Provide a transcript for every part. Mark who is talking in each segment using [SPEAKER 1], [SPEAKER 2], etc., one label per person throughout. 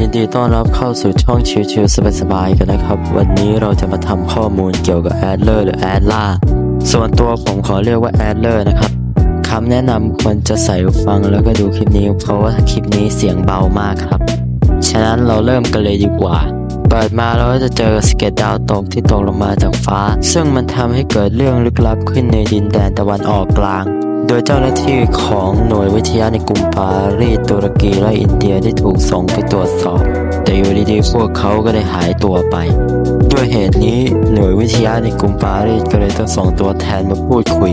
[SPEAKER 1] ยินดีต้อนรับเข้าสู่ช่องชิวๆสบายๆกันนะครับ วันนี้เราจะมาทำข้อมูลเกี่ยวกับแอดเลอร์หรือแอดล่าส่วนตัวผมขอเรียกว่าแอดเลอร์นะครับคำแนะนำควรจะใส่หูฟังแล้วก็ดูคลิปนี้ เพราะว่าคลิปนี้เสียงเบามากครับ ฉะนั้นเราเริ่มกันเลยดีกว่าเปิดมาเราก็จะเจอสเก็ตดาวตกที่ตกลงมาจากฟ้า ซึ่งมันทำให้เกิดเรื่องลึกลับขึ้นในดินแดนตะวันออกกลาง โดยเจ้าหน้าที่ของหน่วยวิทยาในกรุงปารีสตุรกีและอินเดียได้ถูกส่งไปตรวจสอบ แต่อยู่ดีๆพวกเขาก็ได้หายตัวไป ด้วยเหตุนี้หน่วยวิทยาในกรุงปารีสก็เลยต้องส่งตัวแทนมาพูดคุย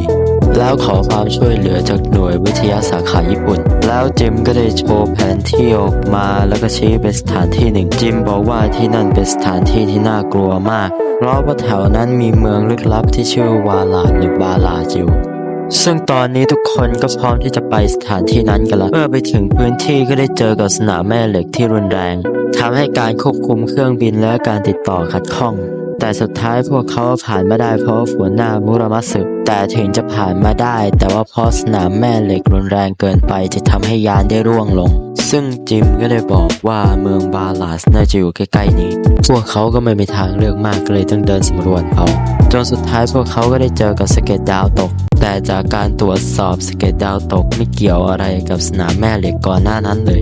[SPEAKER 1] แล้วขอความช่วยเหลือจากหน่วยวิทยาสาขาญี่ปุ่น แล้วจิมก็ได้โชว์แผนที่ออกมาแล้วก็ชี้เป็นสถานที่หนึ่ง จิมบอกว่าที่นั่นเป็นสถานที่ที่น่ากลัวมากเพราะว่าแถวนั้นมีเมืองลึกลับที่ชื่อวาลาดหรือบาลาดอยู่ ซึ่งตอนนี้ทุกคนก็พร้อมที่จะไปสถานที่นั้นกันละเมื่อไปถึงพื้นที่ก็ได้เจอกับสนามแม่เหล็กที่รุนแรงทำให้การควบคุมเครื่องบินและการติดต่อขัดข้อง แต่สุดท้ายพวกเขาผ่านมาได้เพราะหัวหน้ามุรามัสึแต่ถึงจะผ่านมาได้ แต่ว่าเพราะสนามแม่เหล็กรุนแรงเกินไปจะทำให้ยานได้ร่วงลง ซึ่งจิมก็ได้บอกว่าเมืองบาลาสน่าจะอยู่ใกล้ๆนี้ พวกเขาก็ไม่มีทางเลือกมากเลยต้องเดินสำรวจเอาจนสุดท้ายพวกเขาก็ได้เจอกับสเก็ตดาวตก แต่จากการตรวจสอบสเก็ตดาวตกไม่เกี่ยวอะไรกับสนามแม่เหล็กก่อนหน้านั้นเลย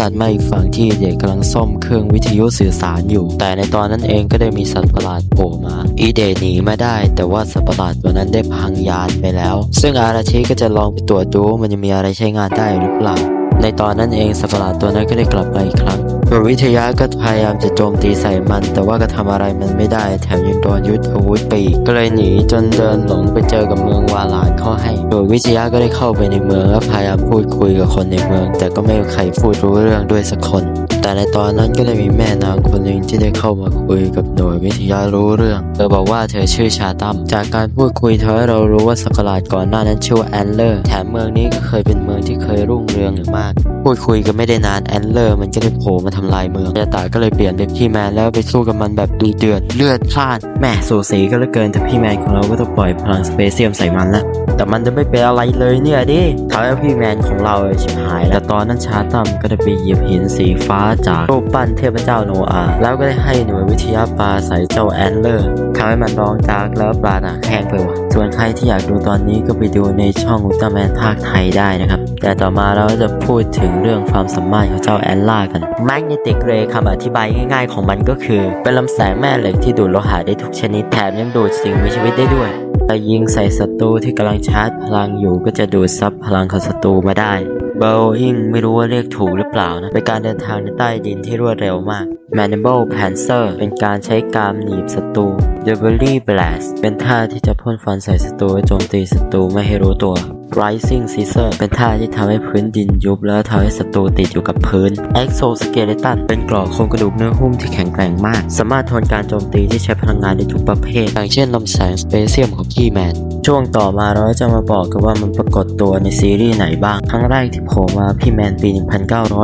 [SPEAKER 1] ตัดมาอีกฝั่งที่เด็กกำลังซ่อมเครื่องวิทยุสื่อสารอยู่ แต่ในตอนนั้นเองก็ได้มีสัตว์ประหลาดโผล่มา อีเดหนีมาได้ แต่ว่าสัตว์ประหลาดตัวนั้นได้พังยานไปแล้ว ซึ่งอาราชิก็จะลองไปตรวจดูมันจะมีอะไรใช้งานได้หรือเปล่า ในตอนนั้นเองสัตว์ประหลาดตัวนั้นก็ได้กลับมาอีกครั้ง หน่วยวิทยาก็พยายามจะโจมตีใส่มัน แต่ว่าก็ทำอะไรมันไม่ได้ แถมยังโดนยุทธอาวุธไปอีกก็เลยหนีจนเดินหลงไปเจอกับเมืองวาลานเข้าให้หน่วยวิทยาก็ได้เข้าไปในเมืองและพยายามพูดคุยกับคนในเมือง แต่ก็ไม่มีใครพูดรู้เรื่องด้วยสักคนแต่ในตอนนั้นก็ได้มีแม่นางคนหนึ่งที่ได้เข้ามาคุยกับหน่วยวิทยารู้เรื่อง เธอบอกว่าเธอชื่อชาตัม จากการพูดคุยเธอให้เรารู้ว่าสกราชก่อนหน้านั้นชื่อว่าแอนเลอร์ แถมเมืองนี้ก็เคยเป็นเมืองที่เคยรุ่งเรืองอย่างมาก พูดคุยกันไม่ได้นานแอนเลอร์ มันก็ได้โผล่มาทำลายเมืองยาตาก็เลยเปลี่ยนเป็นพี่แมนแล้วไปสู้กับมันแบบดูเดือดเลือดพล่านแม่สูสีก็เหลือเกินแต่พี่แมนของเราก็ต้องปล่อยพลังสเปเซียมใส่มันละแต่มันจะไม่เป็นอะไรเลยเนี่ยดิทำให้พี่แมนของเราชิบหาย แล้วแต่ตอนนั้นชาตัมก็ได้ไปหยิบหินสีฟ้าจากรูปปั้นเทพเจ้าโนอาแล้วก็ได้ให้หน่วยวิทยาปลาใส่เจ้าแอนเลอร์ทำให้มันร้องจากแล้วปลาหนักแห้งไปว่ะส่วนใครที่อยากดูตอนนี้ก็ไปดูในช่องอุลตร้าแมนภาคไทยได้นะครับ แต่ต่อมาเราจะพูดถึงเรื่องความสามารถของเจ้าแอนล่ากัน Magnetic Ray คำอธิบายง่ายๆของมันก็คือ เป็นลำแสงแม่เหล็กที่ดูดโลหะได้ทุกชนิดแถมยังดูดสิ่งมีชีวิตได้ด้วยถ้ายิงใส่ศัตรูที่กำลังชาร์จพลังอยู่ก็จะดูดซับพลังของศัตรูมาได้ b o i n g ไม่รู้ว่าเรียกถูกหรือเปล่านะ เป็นการเดินทางในใต้ดินที่รวดเร็วมาก Manable Panzer เป็นการใช้กรามหนีบศัตรู Double Blast เป็นท่าที่จะพ่นฟันใส่ศัตรูโจมตีศัตรูไม่ให้รู้ตัว Rising Scissor เป็นท่าที่ทำให้พื้นดินยุบแล้วทำให้ศัตรูติดอยู่กับพื้น Exoskeleton เป็นกรอกโครงกระดูกเนื้อหุ้มที่แข็งแกร่งมาก สามารถทนการโจมตีที่ใช้พลังงานได้ทุกประเภท อย่างเช่นลำแสงสเปเซียมของพี่แมนช่วงต่อมาเราจะมาบอกกันว่ามันปรากฏตัวในซีรีส์ไหนบ้าง ครั้งแรกที่โผล่มาพี่แมนปี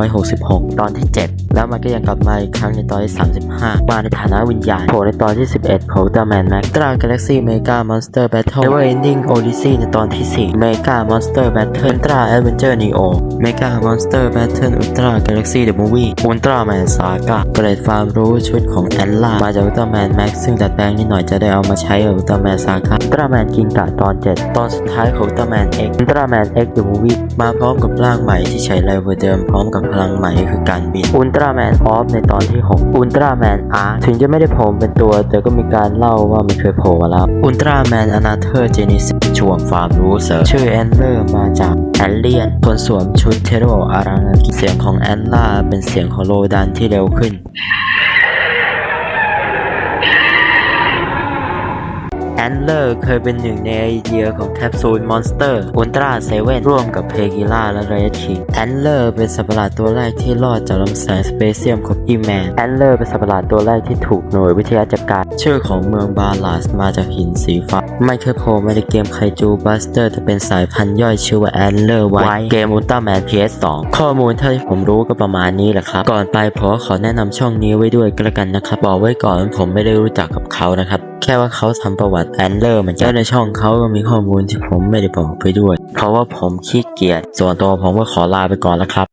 [SPEAKER 1] 1966 ตอนที่ 7 แล้วมันก็ยังกลับมาอีกครั้งในตอนที่ 35 มาในฐานะวิญญาณโผล่ในตอนที่ 11 ของ Ultraman Max Ultra Galaxy Mega Monster Battle Never Ending Odyssey ในตอนที่ 4 Mega Monster Battle Ultra Adventure Neo Mega Monster Battle Ultra Galaxy The Movie Ultraman Saga เกรดความรู้ชุดของแอนล่ามาจาก Ultraman Max ซึ่งดัดแปลงนิดหน่อยจะได้เอามาใช้กับ Ultraman Saga Ultraman กินกะตอน 7 ตอนสุดท้ายของ Ultraman X Ultraman X The Movie มาพร้อมกับร่างใหม่ที่ใช้แรงกว่าเดิมพร้อมกับพลังใหม่คือการบินราแมนออฟในตอนที่ 6 อุลตราแมนอาร์ถึงจะไม่ได้โผล่เป็นตัว แต่ก็มีการเล่าว่ามันเคยโผล่มาแล้ว อุลตราแมนอนาเธอร์เจนิสช่วงความรู้เสริมชื่อแอนเลอร์มาจากแอนเลียนคนสวมชุดเทโรอารังเสียงของแอนล่าเป็นเสียงของโลดันที่เร็วขึ้น แอนเลอร์เคยเป็นหนึ่งในไอเดียของแคปซูลมอนสเตอร์อุลตราเซเว่นร่วมกับเพกิล่าและไรคิงแอนเลอร์เป็นสัตว์ประหลาดตัวแรกที่รอดจากลำแสงสเปเซียมของอีแมนแอนเลอร์เป็นสัตว์ประหลาดตัวแรกที่ถูกหน่วยวิทยาจัดการ ชื่อของเมืองบาลาสมาจากหินสีฟ้าไม่เคยโผล่มาในเกมไคจูบัสเตอร์แต่เป็นสายพันธุ์ย่อยชื่อว่าแอนเลอร์ไว้เกมอุลตร้าแมน PS2 ข้อมูลเท่าที่ผมรู้ก็ประมาณนี้แหละครับ ก่อนไปผมขอแนะนำช่องนี้ไว้ด้วยก็แล้วกันนะครับ บอกไว้ก่อนว่าผมไม่ได้รู้จักกับเขานะครับ แค่ว่าเขาทำประวัติแอนเลอร์เหมือนกันในช่องเขาก็มีข้อมูลที่ผมไม่ได้บอกไปด้วย เพราะว่าผมขี้เกียจส่วนตัวผมก็ขอลาไปก่อนแล้วครับ